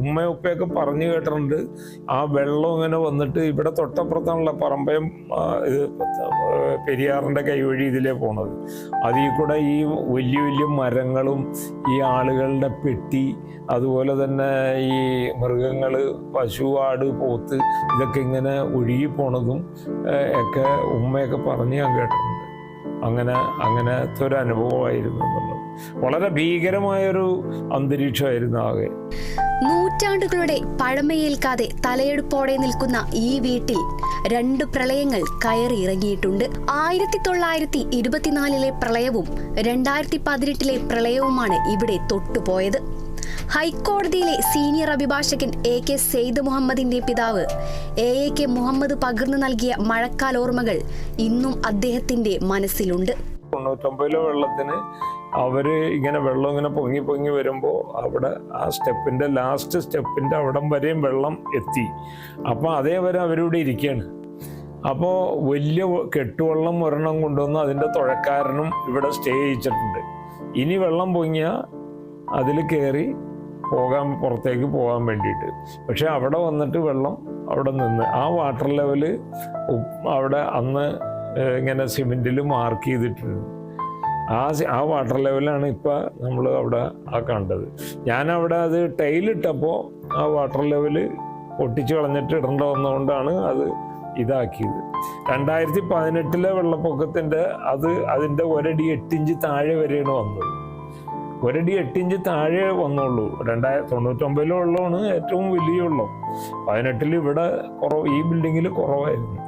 ഉമ്മ ഉപ്പയൊക്കെ പറഞ്ഞു കേട്ടിട്ടുണ്ട്. ആ വെള്ളം ഇങ്ങനെ വന്നിട്ട് ഇവിടെ തൊട്ടപ്പുറത്തുള്ള പറമ്പയം ഇത് പെരിയാറിന്റെ കൈവഴി ഇതിലേ പോണത്. അതിൽ കൂടെ ഈ വലിയ വലിയ മരങ്ങളും ഈ ആളുകളുടെ പെട്ടി അതുപോലെ തന്നെ ഈ മൃഗങ്ങൾ പശു ആട് പോത്ത് ഇതൊക്കെ ഇങ്ങനെ ഒഴുകി പോണതും ഒക്കെ ഉമ്മയൊക്കെ പറഞ്ഞു ഞാൻ കേട്ടിട്ടുണ്ട്. അങ്ങനെ അങ്ങനത്തെ ഒരു അനുഭവമായിരുന്നു എന്നുള്ളത്. വളരെ ഭീകരമായൊരു അന്തരീക്ഷമായിരുന്നു ആകെ. നൂറ്റാണ്ടുകളുടെ പഴമയേൽക്കാതെ തലയെടുപ്പോടെ നിൽക്കുന്ന ഈ വീട്ടിൽ രണ്ട് പ്രളയങ്ങൾ കയറി ഇറങ്ങിയിട്ടുണ്ട് ആയിരത്തി തൊള്ളായിരത്തി ഇരുപത്തിനാലിലെ പ്രളയവും രണ്ടായിരത്തി പതിനെട്ടിലെ പ്രളയവുമാണ് ഇവിടെ തൊട്ടുപോയത്. ഹൈക്കോടതിയിലെ സീനിയർ അഭിഭാഷകൻ എ കെ സെയ്ദ് മുഹമ്മദിന്റെ പിതാവ് എ എ കെ മുഹമ്മദ് പകർന്നു നൽകിയ മഴക്കാലോർമ്മകൾ ഇന്നും അദ്ദേഹത്തിന്റെ മനസ്സിലുണ്ട്. തൊണ്ണൂറ്റൊമ്പതിലെ വെള്ളത്തിന് അവർ ഇങ്ങനെ വെള്ളം ഇങ്ങനെ പൊങ്ങി പൊങ്ങി വരുമ്പോൾ അവിടെ ആ സ്റ്റെപ്പിന്റെ ലാസ്റ്റ് സ്റ്റെപ്പിന്റെ അവിടം വരെയും വെള്ളം എത്തി. അപ്പോൾ അതേവരെ അവരിവിടെ ഇരിക്കുകയാണ് അപ്പോൾ വലിയ കെട്ടുവെള്ളം ഒരെണ്ണം കൊണ്ടുവന്ന് അതിന്റെ തുഴക്കാരനും ഇവിടെ സ്റ്റേ ചെയ്യിച്ചിട്ടുണ്ട്. ഇനി വെള്ളം പൊങ്ങിയാൽ അതിൽ കയറി പോകാൻ പുറത്തേക്ക് പോകാൻ വേണ്ടിയിട്ട്. പക്ഷെ അവിടെ വന്നിട്ട് വെള്ളം അവിടെ നിന്ന്. ആ വാട്ടർ ലെവൽ അവിടെ അന്ന് ഇങ്ങനെ സിമെന്റിൽ മാർക്ക് ചെയ്തിട്ടുണ്ട് ആ ആ വാട്ടർ ലെവലാണ് ഇപ്പോൾ നമ്മൾ അവിടെ ആ കണ്ടത്. ഞാൻ അവിടെ അത് ടൈലിട്ടപ്പോൾ ആ വാട്ടർ ലെവൽ പൊട്ടിച്ച് കളഞ്ഞിട്ട് ഇടേണ്ട വന്നതുകൊണ്ടാണ് അത് ഇതാക്കിയത്. രണ്ടായിരത്തി പതിനെട്ടിലെ വെള്ളപ്പൊക്കത്തിന്റെ അത് അതിന്റെ ഒരടി എട്ടിഞ്ച് താഴെ വരെയാണ് വന്നത്. ഒരടി എട്ടിഞ്ച് താഴെ വന്നുള്ളൂ രണ്ടായിരത്തി തൊണ്ണൂറ്റൊമ്പതിലെ വെള്ളമാണ് ഏറ്റവും വലിയ വെള്ളം. പതിനെട്ടിൽ ഇവിടെ കുറവ് ഈ ബിൽഡിങ്ങിൽ കുറവായിരുന്നു.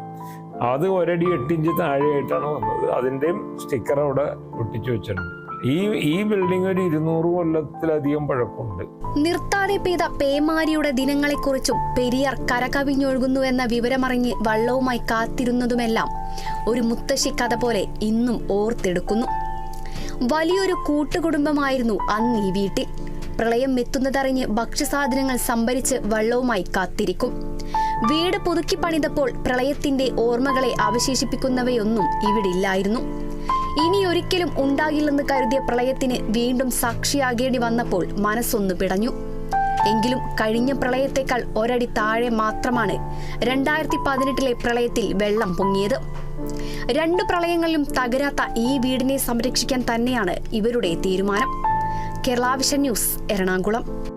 അത് ഒരടി എട്ടിഞ്ച് താഴെയായിട്ടാണ് വന്നത്. അതിന്റെയും സ്റ്റിക്കർ അവിടെ ഒട്ടിച്ചു വെച്ചിട്ടുണ്ട്. ഈ ഈ ബിൽഡിംഗ് ഒരു ഇരുന്നൂറ് കൊല്ലത്തിലധികം പഴക്കമുണ്ട്. നിർത്താതെ പെയ്ത പേമാരിയുടെ ദിനങ്ങളെക്കുറിച്ചും പെരിയാർ കരകവിഞ്ഞൊഴുകുന്നുവെന്ന വിവരമറിഞ്ഞ് വള്ളവുമായി കാത്തിരുന്നതുമെല്ലാം ഒരു മുത്തശ്ശി കഥ പോലെ ഇന്നും ഓർത്തെടുക്കുന്നു. വലിയൊരു കൂട്ടുകുടുംബമായിരുന്നു അന്ന് ഈ വീട്ടിൽ. പ്രളയം എത്തുന്നതറിഞ്ഞ് ഭക്ഷ്യസാധനങ്ങൾ സംഭരിച്ച് വള്ളവുമായി കാത്തിരിക്കും. വീട് പുതുക്കി പണിതപ്പോൾ പ്രളയത്തിന്റെ ഓർമ്മകളെ അവശേഷിപ്പിക്കുന്നവയൊന്നും ഇവിടില്ലായിരുന്നു. ഇനി ഒരിക്കലും ഉണ്ടാകില്ലെന്ന് കരുതിയ പ്രളയത്തിന് വീണ്ടും സാക്ഷിയാകേണ്ടി വന്നപ്പോൾ മനസ്സൊന്നു പിടഞ്ഞു. എങ്കിലും കഴിഞ്ഞ പ്രളയത്തെക്കാൾ ഒരടി താഴെ മാത്രമാണ് രണ്ടായിരത്തി പതിനെട്ടിലെ പ്രളയത്തിൽ വെള്ളം പൊങ്ങിയത്. രണ്ട് പ്രളയങ്ങളിലും തകരാത്ത ഈ വീടിനെ സംരക്ഷിക്കാൻ തന്നെയാണ് ഇവരുടെ തീരുമാനം. കേരളാവിഷൻ ന്യൂസ് എറണാകുളം.